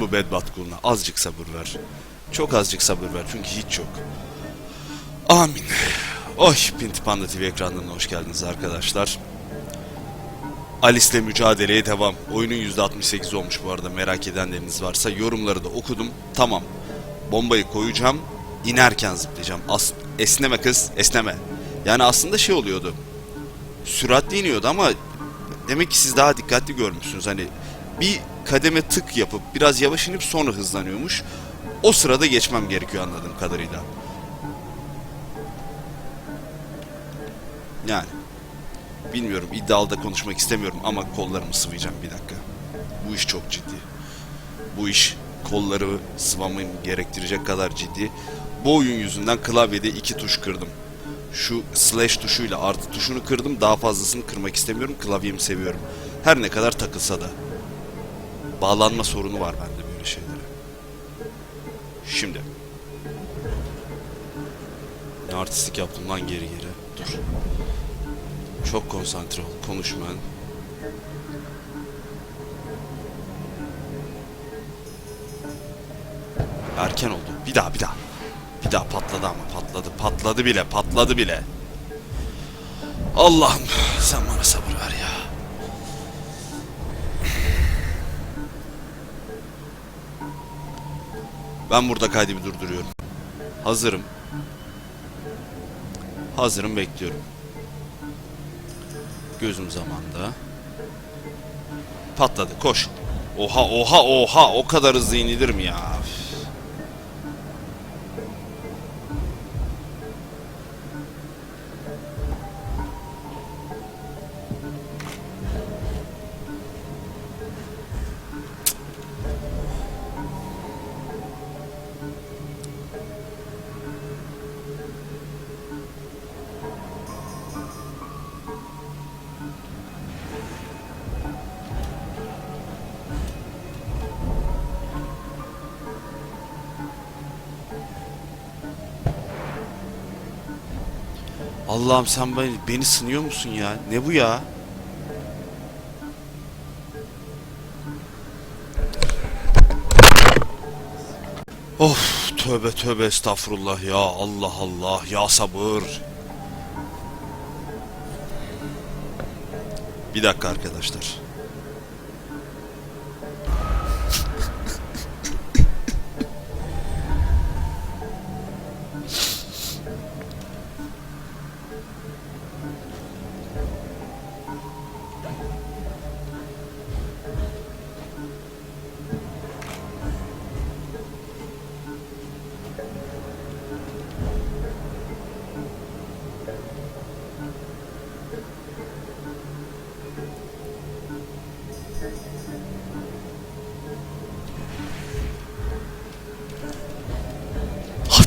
Attın bu bedbat kuluna. Azıcık sabır ver. Çok azıcık sabır ver çünkü hiç yok. Amin. Oy Pinti Panda TV ekranlarına hoş geldiniz arkadaşlar. Alice'le mücadeleye devam. Oyunun %68 olmuş bu arada merak edenleriniz varsa. Yorumları da okudum. Tamam. Bombayı koyacağım. İnerken zıplayacağım. As esneme kız, esneme. Yani aslında şey oluyordu. Süratli iniyordu ama demek ki siz daha dikkatli görmüşsünüz. Hani bir kademe tık yapıp biraz yavaş inip sonra hızlanıyormuş. O sırada geçmem gerekiyor anladığım kadarıyla. Yani bilmiyorum iddialı da konuşmak istemiyorum ama kollarımı sıvayacağım bir dakika. Bu iş çok ciddi. Bu iş kolları sıvamı gerektirecek kadar ciddi. Bu oyun yüzünden klavyede iki tuş kırdım. Şu slash tuşuyla artı tuşunu kırdım. Daha fazlasını kırmak istemiyorum. Klavyemi seviyorum. Her ne kadar takılsa da. Bağlanma sorunu var bende böyle şeylere. Şimdi. Ne artistik yaptım lan geri geri. Dur. Çok konsantre ol. Konuşma. Erken oldu. Bir daha bir daha. Bir daha patladı ama patladı. Patladı bile patladı bile. Allah'ım sen bana sabır ver ya. Ben burada kaydımı durduruyorum. Hazırım. Hazırım bekliyorum. Gözüm zamanda. Patladı koş. Oha oha oha o kadar hızlı inilir mi ya? Allah'ım sen beni, beni sınıyor musun ya? Ne bu ya? Of tövbe tövbe estağfurullah ya Allah Allah ya sabır. Bir dakika arkadaşlar.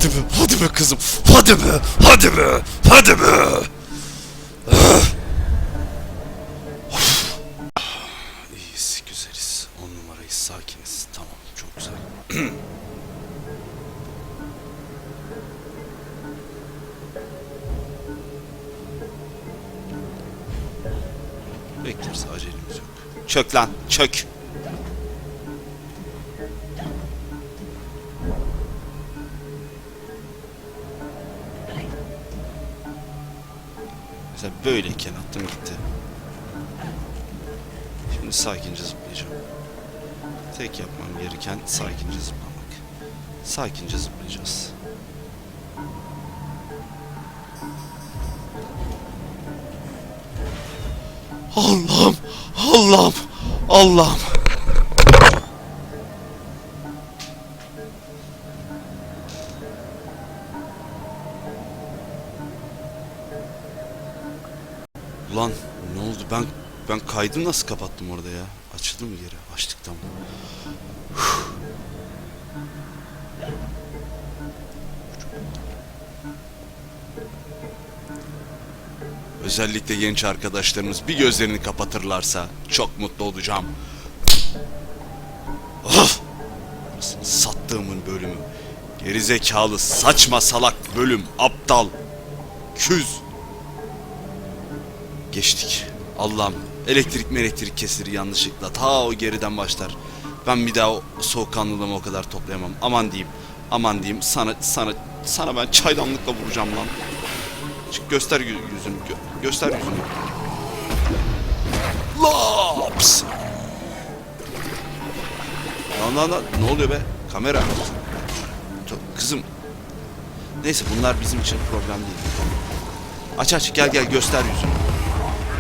Hadi be, hadi be kızım. Hadi be, hadi be, hadi be. Ah. İyiyiz, güzeliz. On numarayız, sakiniz. Tamam, çok güzel. Bekleriz, acelemiz yok. Çök lan, çök. Mesela böyleyken attım gitti. Şimdi sakince zıplayacağım. Tek yapmam gereken sakince zıplamak. Sakince zıplayacağız. Allah'ım! Allah'ım! Allah'ım! Ben kaydı nasıl kapattım orada ya? Açıldı mı geri? Açtık tamam. Özellikle genç arkadaşlarımız bir gözlerini kapatırlarsa çok mutlu olacağım. Burasını Sattığımın bölümü. Gerizekalı, saçma salak bölüm, aptal, küz. Geçtik. Allah'ım elektrik mi elektrik kesilir yanlışlıkla. Ta o geriden başlar. Ben bir daha o soğukkanlılığımı o kadar toplayamam. Aman diyeyim. Aman diyeyim. Sana sana sana ben çaydanlıkla vuracağım lan. Çık göster gö- yüzünü. gö- göster yüzünü. Laps. Lan lan lan ne oluyor be? Kamera. Kızım. Neyse bunlar bizim için problem değil. Aç aç gel gel göster yüzünü.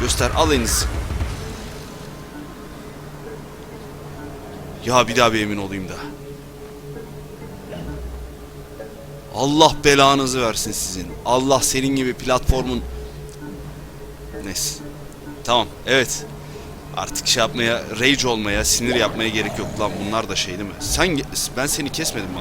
Göster al elinizi. Ya bir daha bir emin olayım da. Allah belanızı versin sizin. Allah senin gibi platformun... Neyse. Tamam evet. Artık şey yapmaya, rage olmaya, sinir yapmaya gerek yok lan bunlar da şey değil mi? Sen, ben seni kesmedim mi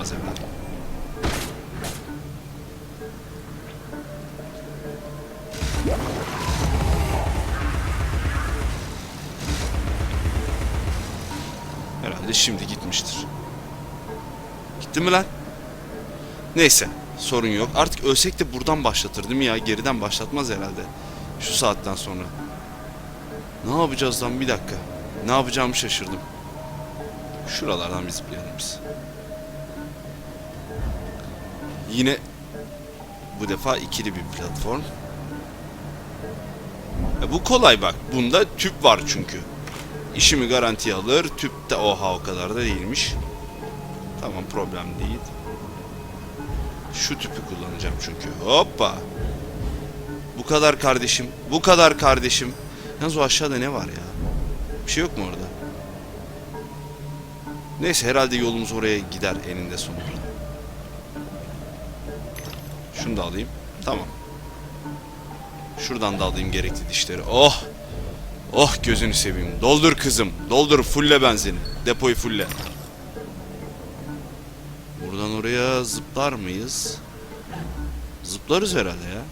Herhalde şimdi gitmiştir. Gitti mi lan? Neyse sorun yok. Artık ölsek de buradan başlatır değil mi ya? Geriden başlatmaz herhalde. Şu saatten sonra. Ne yapacağız lan bir dakika. Ne yapacağımı şaşırdım. Şuralardan biz. Yine bu defa ikili bir platform. E bu kolay bak. Bunda tüp var çünkü. İşimi garantiye alır. Tüp de oha o kadar da değilmiş. Tamam problem değil. Şu tüpü kullanacağım çünkü. Hoppa. Bu kadar kardeşim. Bu kadar kardeşim. Yalnız o aşağıda ne var ya? Bir şey yok mu orada? Neyse herhalde yolumuz oraya gider eninde sonunda. Şunu da alayım. Tamam. Şuradan da alayım gerekli dişleri. Oh! Oh gözünü seveyim. Doldur kızım. Doldur fulle benzini. Depoyu fulle. Buradan oraya zıplar mıyız? Zıplarız herhalde ya.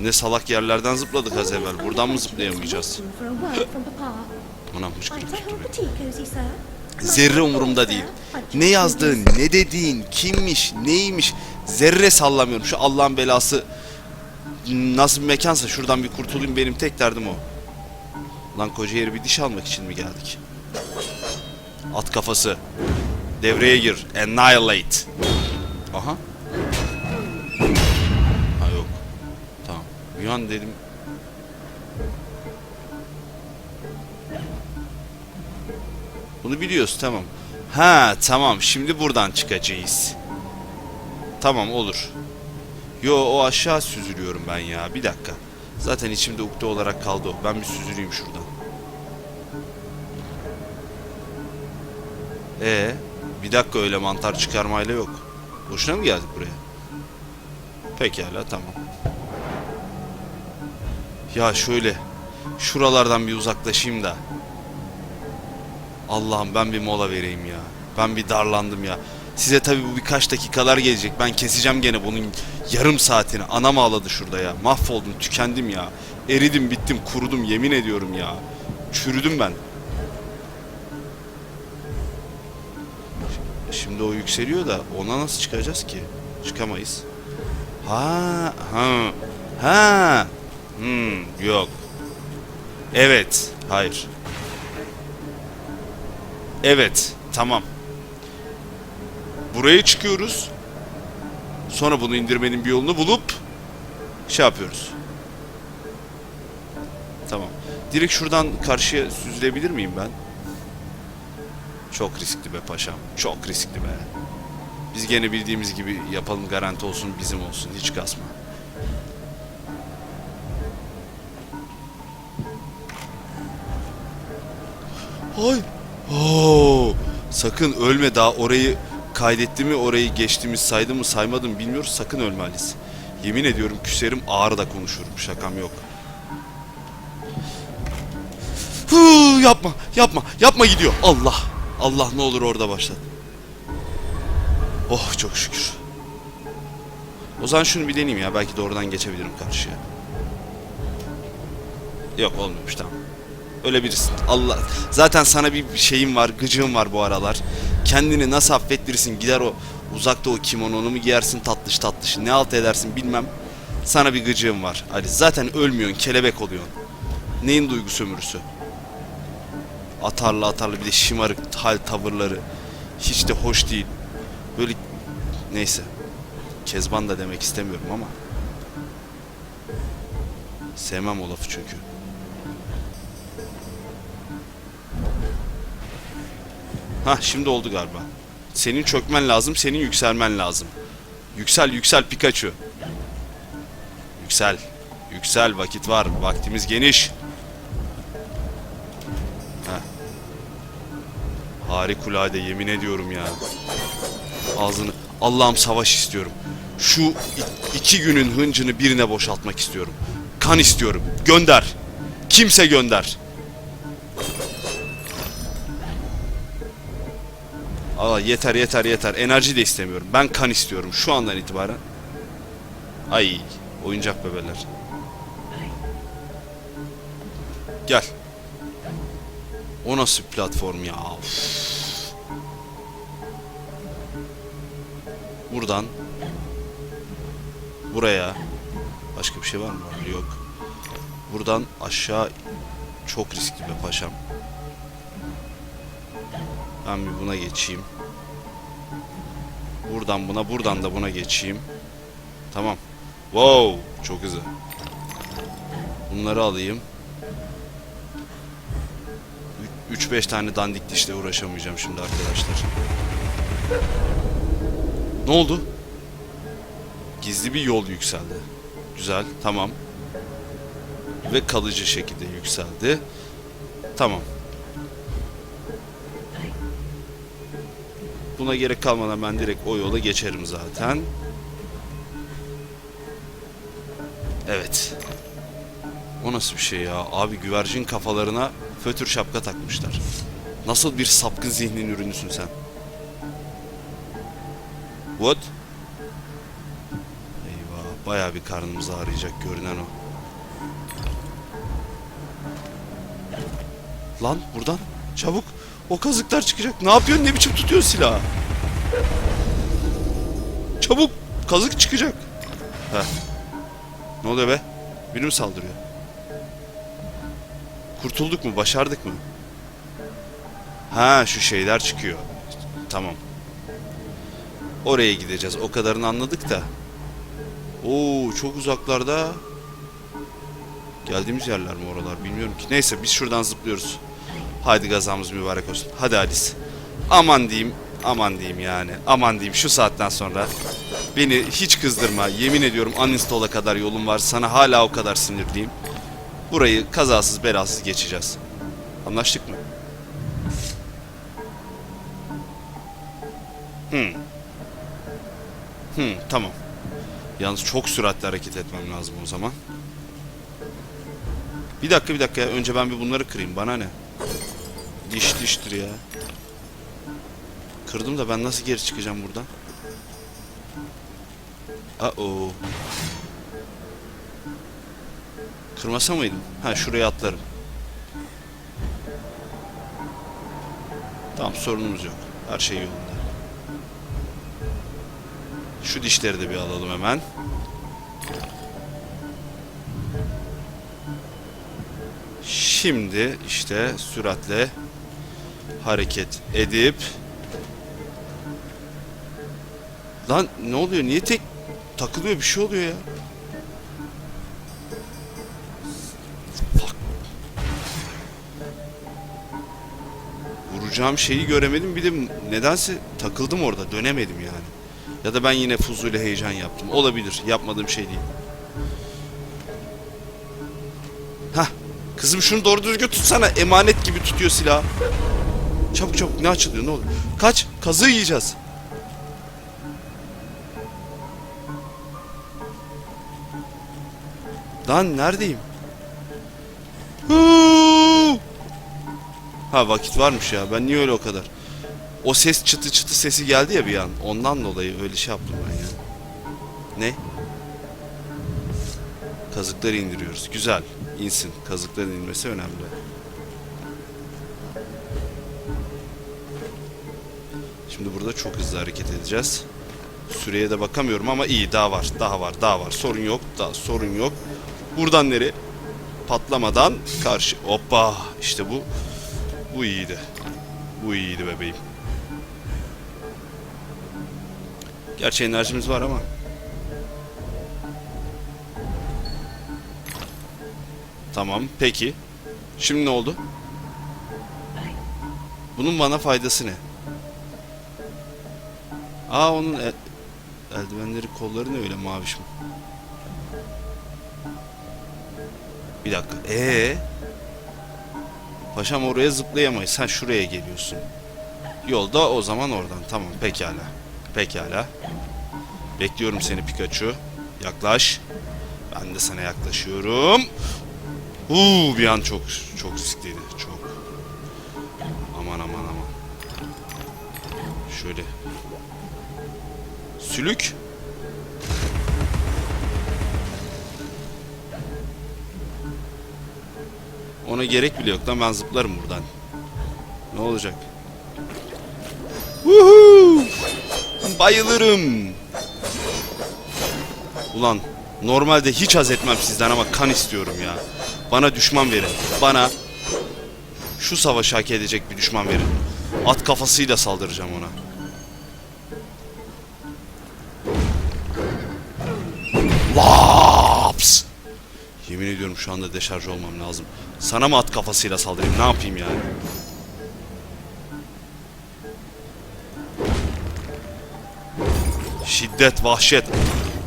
Ne salak yerlerden zıpladık az evvel. Buradan mı zıplayamayacağız? Anam hıçkırık tuttu beni. Zerre umurumda değil. Ne yazdığın, ne dediğin, kimmiş, neymiş zerre sallamıyorum. Şu Allah'ın belası nasıl bir mekansa şuradan bir kurtulayım benim tek derdim o. Lan koca yeri bir diş almak için mi geldik? At kafası. Devreye gir. Annihilate. Aha. Ha yok. Tamam. Bir an dedim. Bunu biliyoruz tamam. Ha tamam şimdi buradan çıkacağız. Tamam olur. Yo o aşağı süzülüyorum ben ya bir dakika. Zaten içimde ukde olarak kaldı o. Ben bir süzüleyim şuradan. Ee, bir dakika öyle mantar çıkarmayla yok. Boşuna mı geldik buraya? Pekala tamam. Ya şöyle şuralardan bir uzaklaşayım da. Allah'ım ben bir mola vereyim ya. Ben bir darlandım ya. Size tabii bu birkaç dakikalar gelecek. Ben keseceğim gene bunun yarım saatini. Anam ağladı şurada ya. Mahvoldum, tükendim ya. Eridim, bittim, kurudum yemin ediyorum ya. Çürüdüm ben. Şimdi o yükseliyor da ona nasıl çıkacağız ki? Çıkamayız. Ha, ha, ha. Hmm, yok. Evet, hayır. Evet, tamam. Buraya çıkıyoruz. Sonra bunu indirmenin bir yolunu bulup şey yapıyoruz. Tamam. Direkt şuradan karşıya süzülebilir miyim ben? Çok riskli be paşam. Çok riskli be. Biz gene bildiğimiz gibi yapalım garanti olsun bizim olsun. Hiç kasma. Ay. Oo. Sakın ölme daha orayı kaydetti mi orayı geçtiğimiz saydı mı saymadım bilmiyoruz sakın ölme Alice. Yemin ediyorum küserim ağır da konuşurum şakam yok. Huu, yapma yapma yapma gidiyor Allah Allah ne olur orada başlat. Oh çok şükür. O zaman şunu bir deneyeyim ya belki doğrudan geçebilirim karşıya. Yok olmuyormuş tamam. Öyle birisin. Allah zaten sana bir şeyim var, gıcığım var bu aralar. Kendini nasıl affettirirsin? Gider o uzakta o kimononu mu giyersin tatlış tatlış. Ne alt edersin bilmem. Sana bir gıcığım var. Ali zaten ölmüyorsun, kelebek oluyorsun. Neyin duygu sömürüsü? Atarlı atarlı bir de şımarık hal tavırları. Hiç de hoş değil. Böyle neyse. Kezban da demek istemiyorum ama. Sevmem o lafı çünkü. Hah şimdi oldu galiba. Senin çökmen lazım, senin yükselmen lazım. Yüksel yüksel Pikachu. Yüksel. Yüksel vakit var. Vaktimiz geniş. Heh. Harikulade yemin ediyorum ya. Ağzını. Allah'ım savaş istiyorum. Şu iki günün hıncını birine boşaltmak istiyorum. Kan istiyorum. Gönder. Kimse gönder. Aa, yeter yeter yeter. Enerji de istemiyorum. Ben kan istiyorum şu andan itibaren. Ay oyuncak bebeler. Gel. O nasıl platform ya? Uf. Buradan buraya başka bir şey var mı? Yok. Buradan aşağı çok riskli be paşam. Ben bir buna geçeyim. Buradan buna, buradan da buna geçeyim. Tamam. Wow, çok hızlı. Bunları alayım. 3-5 tane dandik dişle uğraşamayacağım şimdi arkadaşlar. Ne oldu? Gizli bir yol yükseldi. Güzel, tamam. Ve kalıcı şekilde yükseldi. Tamam. Buna gerek kalmadan ben direkt o yola geçerim zaten. Evet. O nasıl bir şey ya? Abi güvercin kafalarına fötür şapka takmışlar. Nasıl bir sapkın zihnin ürünüsün sen? What? Eyvah, bayağı bir karnımızı ağrıyacak görünen o. Lan buradan çabuk o kazıklar çıkacak. Ne yapıyorsun? Ne biçim tutuyorsun silahı? Çabuk kazık çıkacak. Heh. Ne oluyor be? Biri mi saldırıyor? Kurtulduk mu? Başardık mı? Ha şu şeyler çıkıyor. Tamam. Oraya gideceğiz. O kadarını anladık da. Oo çok uzaklarda. Geldiğimiz yerler mi oralar bilmiyorum ki. Neyse biz şuradan zıplıyoruz. Haydi gazamız mübarek olsun. Hadi Alice. Aman diyeyim. Aman diyeyim yani. Aman diyeyim şu saatten sonra. Beni hiç kızdırma. Yemin ediyorum uninstall'a kadar yolum var. Sana hala o kadar sinirliyim. Burayı kazasız belasız geçeceğiz. Anlaştık mı? Hmm. Hmm, tamam. Yalnız çok süratli hareket etmem lazım o zaman. Bir dakika bir dakika. Önce ben bir bunları kırayım. Bana ne? Diş diştir ya. Kırdım da ben nasıl geri çıkacağım buradan? Uh-oh. Kırmasa mıydım? Ha şuraya atlarım. Tamam sorunumuz yok. Her şey yolunda. Şu dişleri de bir alalım hemen. Şimdi işte süratle hareket edip Lan ne oluyor? Niye tek takılıyor? Bir şey oluyor ya. Fuck. Vuracağım şeyi göremedim. Bir de nedense takıldım orada. Dönemedim yani. Ya da ben yine fuzuyla heyecan yaptım. Olabilir. Yapmadığım şey değil. Hah. Kızım şunu doğru düzgün tutsana. Emanet gibi tutuyor silahı. Çabuk çabuk ne açılıyor ne oluyor? Kaç. Kazığı yiyeceğiz. Lan neredeyim? Ha vakit varmış ya. Ben niye öyle o kadar? O ses çıtı çıtı sesi geldi ya bir an. Ondan dolayı öyle şey yaptım ben ya. Ne? Kazıkları indiriyoruz. Güzel. İnsin. Kazıkların inmesi önemli. Şimdi burada çok hızlı hareket edeceğiz. Süreye de bakamıyorum ama iyi daha var. Daha var. Daha var. Sorun yok. Daha sorun yok. Buradan nereye? Patlamadan karşı. Hoppa. İşte bu. Bu iyiydi. Bu iyiydi bebeğim. Gerçi enerjimiz var ama. Tamam, peki. Şimdi ne oldu? Bunun bana faydası ne? Aa onun el- eldivenleri kolları ne öyle maviş mi? Bir dakika. Ee? Paşam oraya zıplayamayız. Sen şuraya geliyorsun. Yolda o zaman oradan. Tamam pekala. Pekala. Bekliyorum seni Pikachu. Yaklaş. Ben de sana yaklaşıyorum. Uuu bir an çok çok riskliydi. Çok. Aman aman aman. Şöyle. Sülük. Ona gerek bile yok lan ben zıplarım buradan. Ne olacak? Woohoo! Bayılırım. Ulan normalde hiç haz etmem sizden ama kan istiyorum ya. Bana düşman verin. Bana şu savaşı hak edecek bir düşman verin. At kafasıyla saldıracağım ona. Yemin ediyorum şu anda deşarj olmam lazım. Sana mı at kafasıyla saldırayım? Ne yapayım yani? Şiddet, vahşet.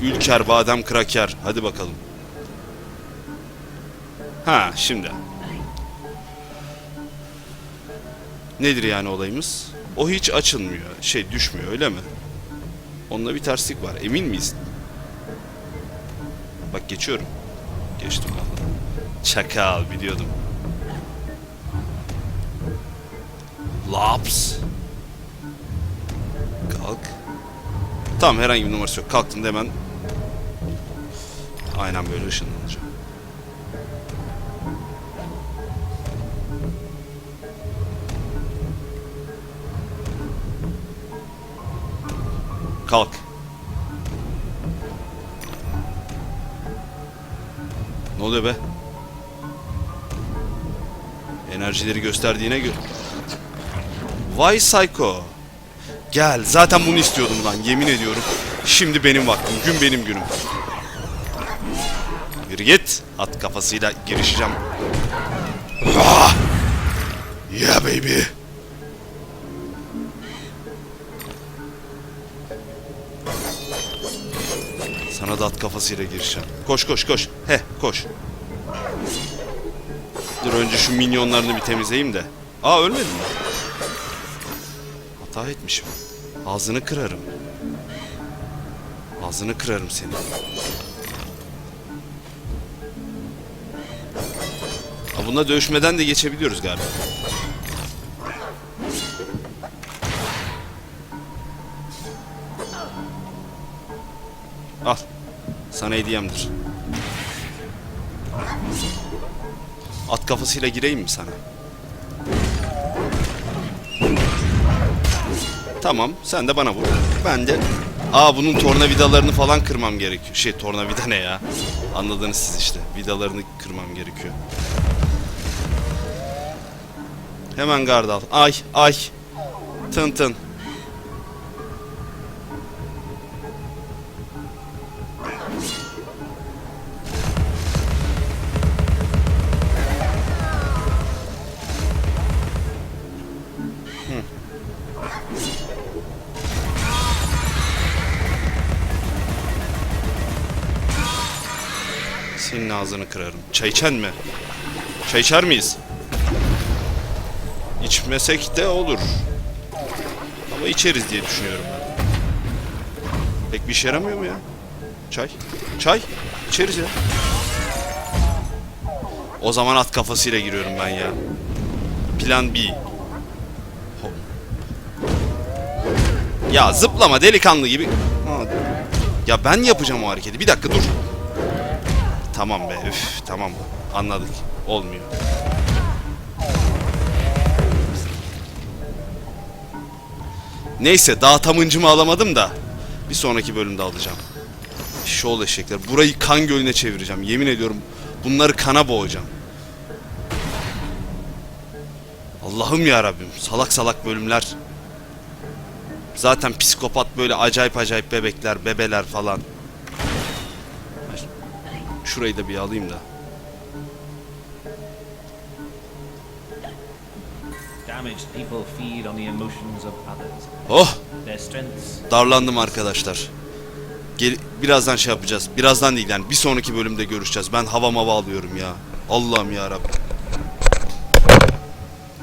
Ülker, badem, kraker. Hadi bakalım. Ha, şimdi. Nedir yani olayımız? O hiç açılmıyor. Şey düşmüyor öyle mi? Onunla bir terslik var. Emin miyiz? Bak geçiyorum. Geçtim valla. Çakal biliyordum. Laps. Kalk. Tamam herhangi bir numarası yok. Kalktığında hemen aynen böyle ışınlanacağım. Kalk. Oluyor be? Enerjileri gösterdiğine göre... Vay Psycho. Gel. Zaten bunu istiyordum lan. Yemin ediyorum. Şimdi benim vaktim. Gün benim günüm. Yürü git. At kafasıyla girişeceğim. Ah! Yeah baby. Sana da at kafasıyla gireceğim. Koş koş koş. He koş. Dur önce şu minyonlarını bir temizleyeyim de. Aa ölmedin mi? Hata etmişim. Ağzını kırarım. Ağzını kırarım seni. Ha, bunda dövüşmeden de geçebiliyoruz galiba. Al. Sana hediyemdir. At kafasıyla gireyim mi sana? Tamam, sen de bana vur. Ben de... Aa bunun tornavidalarını falan kırmam gerekiyor. Şey tornavida ne ya? Anladınız siz işte. Vidalarını kırmam gerekiyor. Hemen gard. Ay ay. Tın tın. Çay içen mi? Çay içer miyiz? İçmesek de olur. Ama içeriz diye düşünüyorum ben. Pek bir işe yaramıyor mu ya? Çay. Çay. İçeriz ya. O zaman at kafasıyla giriyorum ben ya. Plan B. Ya zıplama delikanlı gibi. Ya ben yapacağım o hareketi. Bir dakika dur. Tamam be üf tamam anladık olmuyor. Neyse daha tam alamadım da bir sonraki bölümde alacağım. Şol eşekler burayı kan gölüne çevireceğim yemin ediyorum bunları kana boğacağım. Allah'ım ya Rabbim salak salak bölümler. Zaten psikopat böyle acayip acayip bebekler, bebeler falan. Ay, Şurayı da bir alayım da. Oh! Darlandım arkadaşlar. Gel birazdan şey yapacağız. Birazdan değil yani bir sonraki bölümde görüşeceğiz. Ben hava mava alıyorum ya. Allah'ım ya Rabbim.